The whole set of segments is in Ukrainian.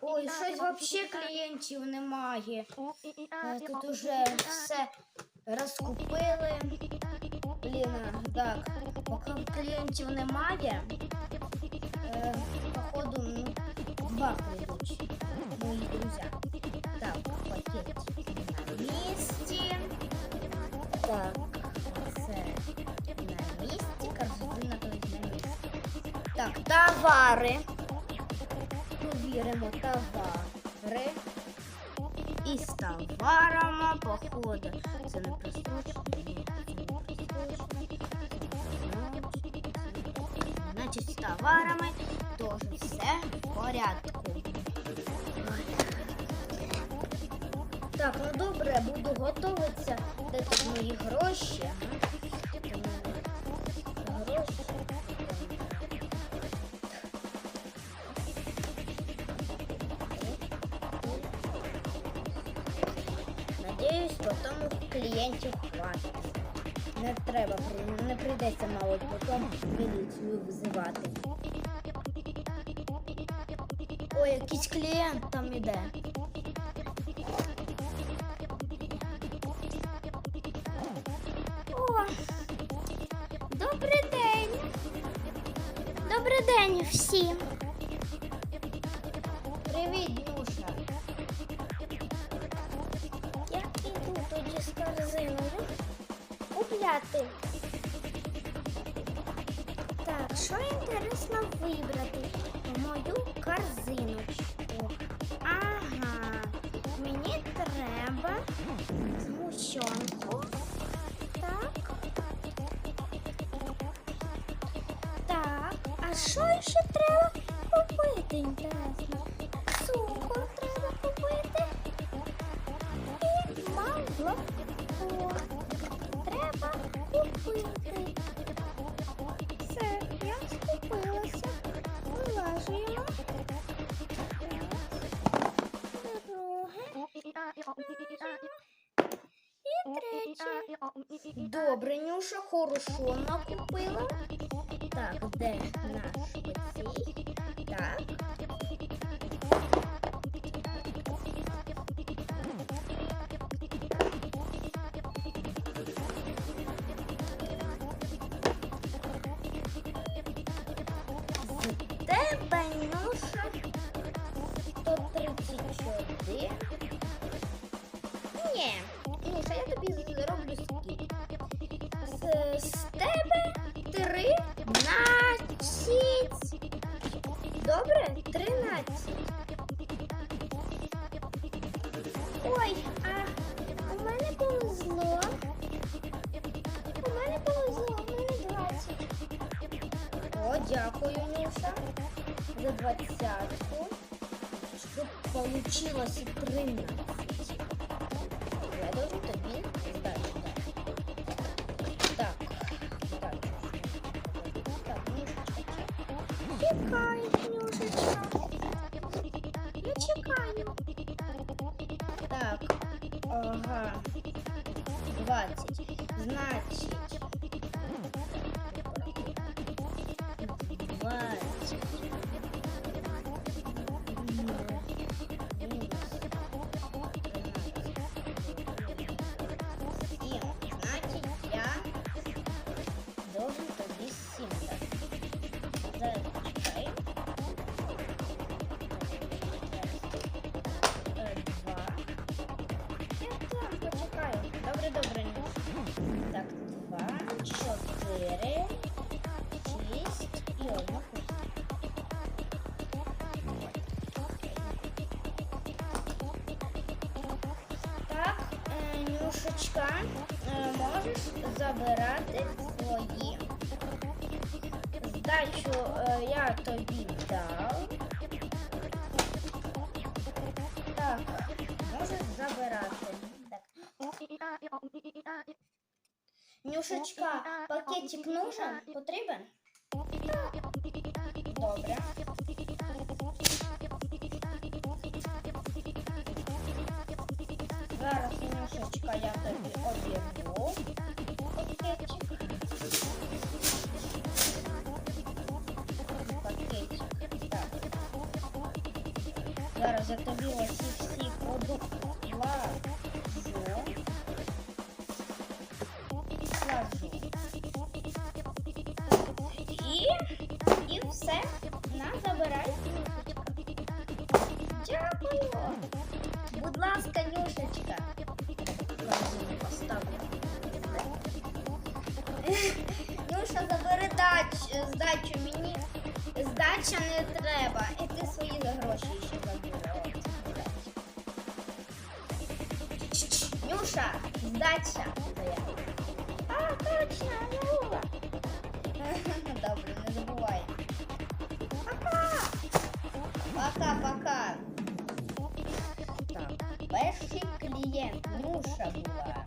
Ой, щось взагалі клієнтів немає. Е, Тут уже все розкупили. Блін, так, поки клієнтів немає. Е, походу, ну, два прийдуть мої друзі. Так, пакет на місці. Так, це на місці, корзина тут на місці. Так, товари. Провіримо товари. І з товарами, походу. Це не прострочно. Значить, з товарами теж все в порядку. Так, ну добре, буду готуватися. Де тут мої? Гроші. Клієнтів хватить. Не треба, не прийдеться, мабуть, потім міліцію визивати. Ой, якийсь клієнт там іде. О, добрий день. Добрий день всім. Привіт, іду тоді з корзиною купляти. Так, що інтересно вибрати? Мою корзиночку. Ага, мені треба згущенку. Так. Так, а що ще треба купити, Добре, Нюша, хорошо накупила. Так, де наш оцей? Так. Тебе, Нюша, 134. Ні, Нюша, я тобі зроблю скільки. З, тебе 13. Добре? 13. Ой, а у мене повезло. У мене повезло, у мене 20. О, дякую, Нюша, за двадцятку. Щоб получилось 13. Чекай, Нюшечка. Я чекаю. Так. Ага. 20. Значить. 20. Нюшечка, е, можеш забирати свої. Здачу е, я тобі дав. Так, можеш забирати. Так. Нюшечка, пакетик нужен? Потрібен? Добре. Нюшечка, я тобі обірву. Зараз я тобі оці всі продукти все. На, забирай. Дякую. Будь ласка, Нюшечка. Нюша, забери дач, здачу мені. Здача не треба. І ти свої гроші ще забери. Нюша, здача. А, точно, забула. Добре, не забувай. Пока. Пока-пока. Так, перший клієнт Нюша була.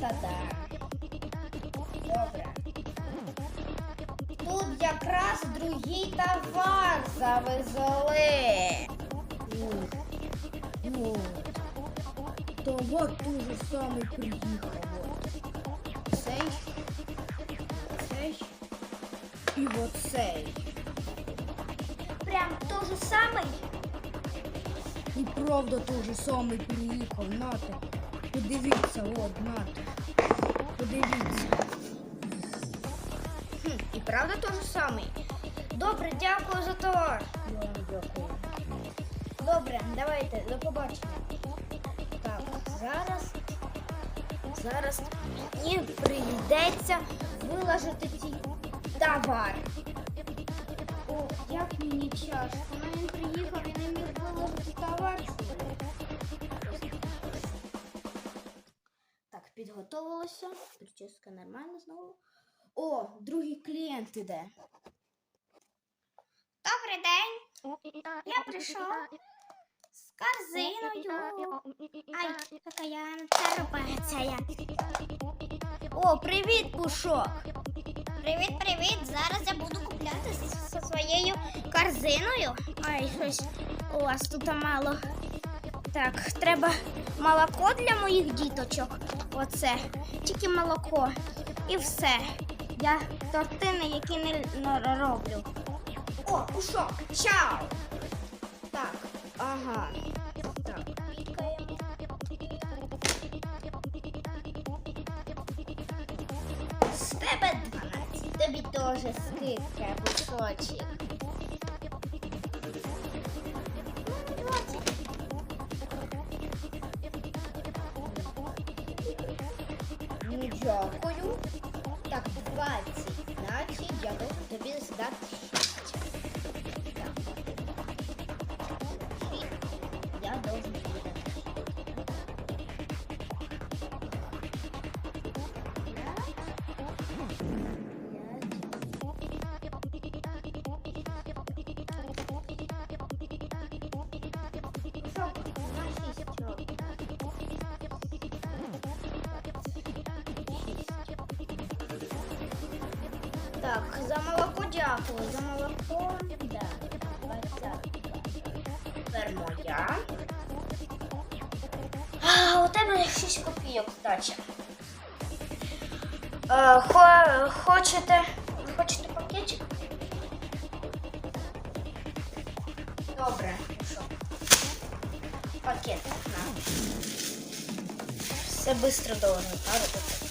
Да. Добре. Тут якраз другий товар завезли. Товар дуже самий приїхав. Цей. Цей. І оцей. Прям той же самий. І правда дуже самий приїхав. Нате. Подивіться, от, нате. Подивіться. Хм, і правда той же самий. Добре, дякую за товар. Я вам дякую. Добре, давайте, до побачення. Так, зараз. Зараз мені прийдеться виложити ці товар. О, як мені чашко. Ну він приїхав і не міг виложити товар. Так, підготовилося. Прическа нормальна знову. О, другий клієнт іде. Добрий день. Я прийшов з корзиною. Ай, яка я терпеця. О, привіт, Пушок. Привіт, привіт. Зараз я буду купляти зі своєю корзиною. Ай, щось у вас тут мало. Так, треба молоко для моїх діточок. Оце. Тільки молоко. І все. Я тортини, які не роблю. О, пушок, чао! Так, ага. Так. З тебе 12, тобі теж скидка, пушочок. Дякую. Так, 20. Значить, я буду тобі здати 6. Так. 6. Я должен Так, за молоко дякую. За молоко, да. Тепер моя. А, у тебе 6 копійок здача. Е, хо, хочете, хочете пакетик? Добре, що? Пакет. На. Все швидко должно, правда?